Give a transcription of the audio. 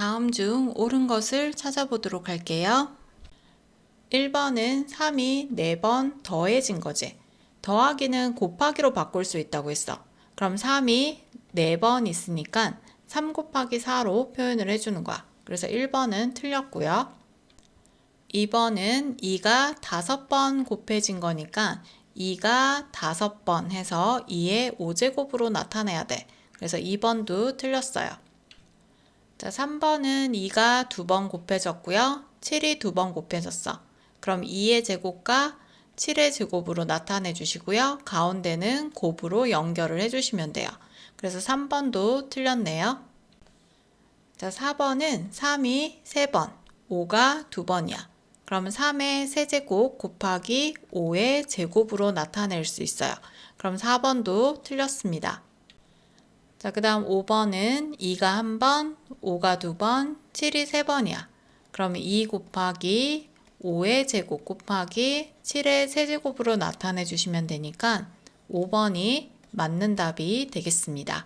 다음 중 옳은 것을 찾아보도록 할게요. 1번은 3이 4번 더해진 거지. 더하기는 곱하기로 바꿀 수 있다고 했어. 그럼 3이 4번 있으니까 3 곱하기 4로 표현을 해주는 거야. 그래서 1번은 틀렸고요. 2번은 2가 5번 곱해진 거니까 2가 5번 해서 2의 5제곱으로 나타내야 돼. 그래서 2번도 틀렸어요. 자, 3번은 2가 2번 곱해졌고요. 7이 2번 곱해졌어. 그럼 2의 제곱과 7의 제곱으로 나타내 주시고요. 가운데는 곱으로 연결을 해 주시면 돼요. 그래서 3번도 틀렸네요. 자, 4번은 3이 3번, 5가 2번이야. 그러면 3의 세제곱 곱하기 5의 제곱으로 나타낼 수 있어요. 그럼 4번도 틀렸습니다. 자, 그 다음 5번은 2가 1번, 5가 2번, 7이 3번이야. 그럼 2 곱하기 5의 제곱 곱하기 7의 세제곱으로 나타내 주시면 되니까 5번이 맞는 답이 되겠습니다.